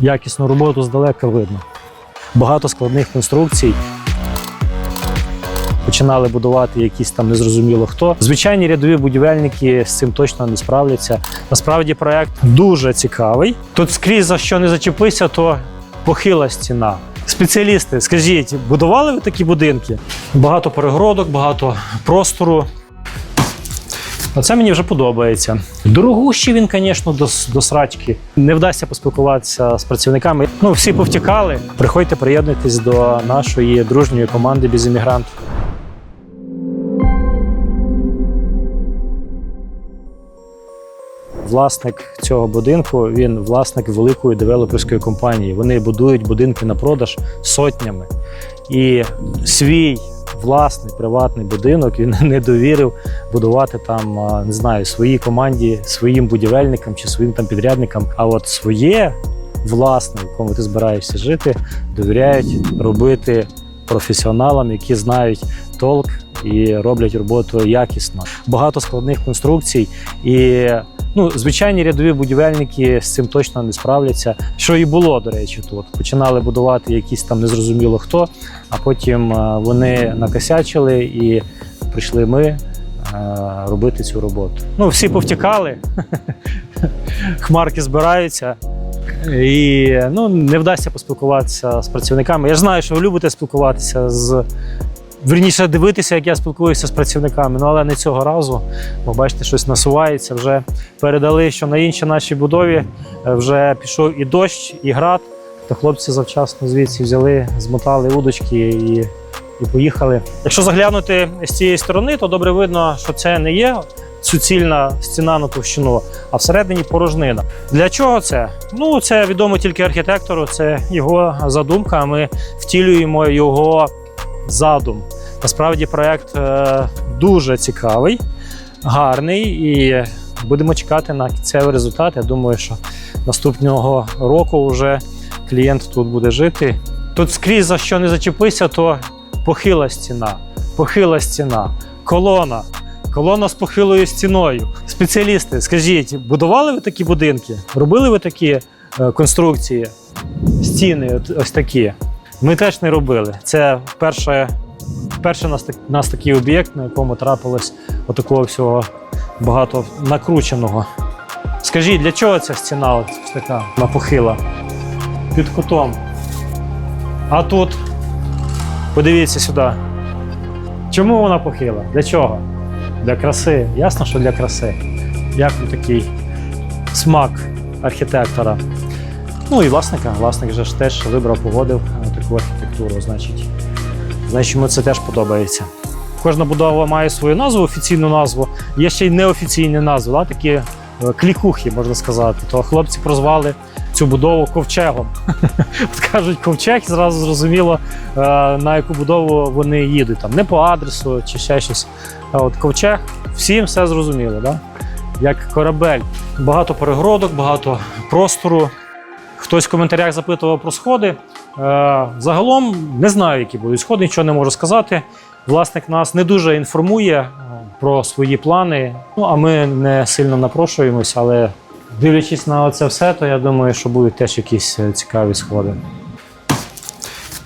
якісну роботу здалека видно. Багато складних конструкцій. Починали будувати якісь там незрозуміло хто. Звичайні рядові будівельники з цим точно не справляться. Насправді проект дуже цікавий. Тут скрізь за що не зачепися, то похила стіна. Спеціалісти, скажіть, будували ви такі будинки? Багато перегородок, багато простору. Оце мені вже подобається. Дорогущий він, звісно, до, до срачки. Не вдасться поспілкуватися з працівниками. Ну, всі повтікали. Приходьте, приєднуйтесь до нашої дружньої команди без іммігрантів. Власник цього будинку він власник великої девелоперської компанії. Вони будують будинки на продаж сотнями. І свій власний приватний будинок він не довірив будувати там, не знаю, своїй команді, своїм будівельникам чи своїм там підрядникам. А от своє власне, в якому ти збираєшся жити, довіряють робити професіоналам, які знають толк і роблять роботу якісно. Багато складних конструкцій і. Ну, звичайні рядові будівельники з цим точно не справляться. Що і було, до речі, тут починали будувати якісь там незрозуміло хто, а потім е, вони накосячили і прийшли ми е, робити цю роботу. Ну, всі повтікали, хмарки збираються. І ну, не вдасться поспілкуватися з працівниками. Я ж знаю, що ви любите спілкуватися з. Верніше дивитися, як я спілкуюся з працівниками, ну але не цього разу. Бо бачите, щось насувається. Вже передали, що на іншій нашій будові е, вже пішов і дощ, і град. То хлопці завчасно звідси взяли, змотали удочки і, і поїхали. Якщо заглянути з цієї сторони, то добре видно, що це не є суцільна стіна на товщину, а всередині порожнина. Для чого це? Ну, це відомо тільки архітектору, це його задумка. Ми втілюємо його задум. Насправді проект е, дуже цікавий, гарний і будемо чекати на кінцевий результат. Я думаю, що наступного року вже клієнт тут буде жити. Тут скрізь за що не зачепися, то похила стіна, похила стіна, колона. Колона з похилою стіною. Спеціалісти, скажіть, будували ви такі будинки? Робили ви такі е, конструкції? Стіни, ось такі. Ми теж не робили. Це перше, перший нас, нас такий об'єкт, на якому трапилось отакого всього багато накрученого. Скажіть, для чого ця стіна от така напохила? Під кутом. А тут, подивіться сюди. Чому вона похила? Для чого? Для краси. Ясно, що для краси. Як такий смак архітектора? Ну і власника. Власник же ж теж вибрав, погодив е, таку архітектуру. Значить, значить, йому це теж подобається. Кожна будова має свою назву, офіційну назву. Є ще й неофіційні назви, да? такі е, клікухи, можна сказати. То хлопці прозвали цю будову ковчегом. От кажуть ковчег, і зразу зрозуміло, е, на яку будову вони їдуть. Там не по адресу чи ще щось. А от ковчег, всім все зрозуміло, да? як корабель. Багато перегородок, багато простору. Хтось в коментарях запитував про сходи. Е, загалом не знаю, які будуть сходи, нічого не можу сказати. Власник нас не дуже інформує е, про свої плани. Ну а ми не сильно напрошуємось, але дивлячись на це все, то я думаю, що будуть теж якісь е, цікаві сходи.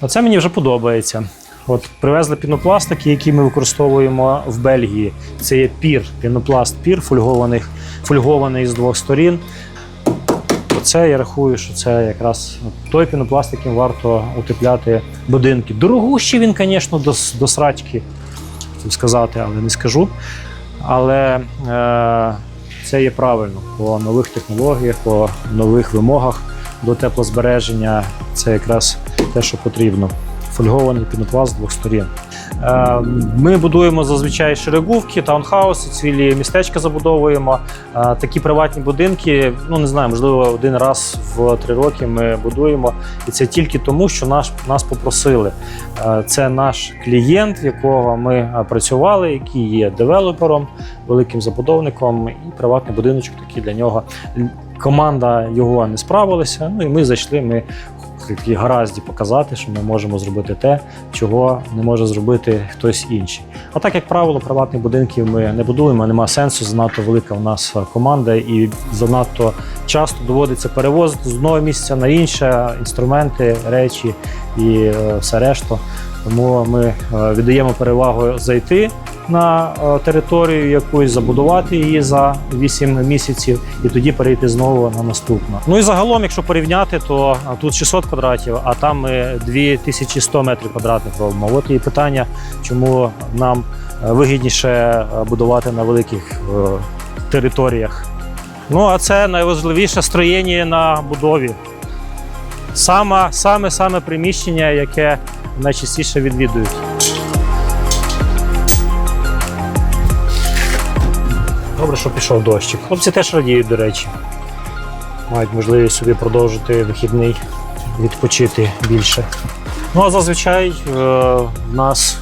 Оце мені вже подобається. От привезли пінопластики, які ми використовуємо в Бельгії. Це є пір, пінопласт пір, фольгований, фольгований з двох сторін. Оце я рахую, що це якраз той пінопласт, яким варто утепляти будинки. Дорогущий він, звісно, до, до срачки, хотів сказати, але не скажу. Але е, це є правильно по нових технологіях, по нових вимогах до теплозбереження. Це якраз те, що потрібно. Фольгований пінопласт з двох сторін. Е, Ми будуємо зазвичай шерегувки, таунхауси, цілі містечка забудовуємо. Е, Такі приватні будинки, ну не знаю, можливо, один раз в три роки ми будуємо. І це тільки тому, що наш, нас попросили. Е, Це наш клієнт, якого ми е, працювали, який є девелопером, великим забудовником, і приватний будиночок такий для нього. Команда його не справилася. Ну і ми зайшли. Ми такі гаразді показати, що ми можемо зробити те, чого не може зробити хтось інший. А так як правило, приватних будинків ми не будуємо, нема сенсу. Занадто велика в нас команда, і занадто часто доводиться перевозити з одного місця на інше інструменти, речі і е, все решта. Тому ми е, віддаємо перевагу зайти на е, територію якусь, забудувати її за 8 місяців і тоді перейти знову на наступну. Ну і загалом, якщо порівняти, то тут 600 квадратів, а там ми 2100 метрів квадратних робимо. От і питання, чому нам е, вигідніше е, будувати на великих е, територіях. Ну а це найважливіше строєння на будові. Саме, саме, саме приміщення, яке найчастіше відвідують. Добре, що пішов дощик. Хлопці теж радіють, до речі. Мають можливість собі продовжити вихідний, відпочити більше. Ну а зазвичай е, в нас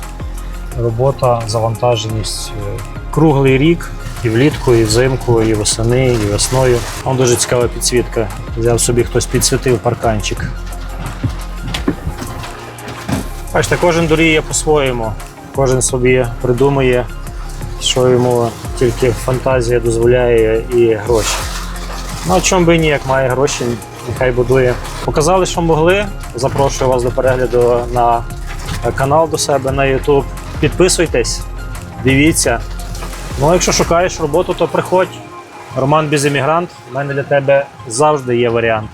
робота, завантаженість е, круглий рік. І влітку, і взимку, і восени, і весною. Там дуже цікава підсвітка. Взяв собі хтось підсвітив парканчик. Бачите, кожен дуріє по-своєму. Кожен собі придумує, що йому тільки фантазія дозволяє і гроші. Ну, а чому би і ні, як має гроші, нехай будує. Показали, що могли. Запрошую вас до перегляду на канал до себе на YouTube. Підписуйтесь, дивіться. Ну, а якщо шукаєш роботу, то приходь. Роман Безіммігрант. У мене для тебе завжди є варіант.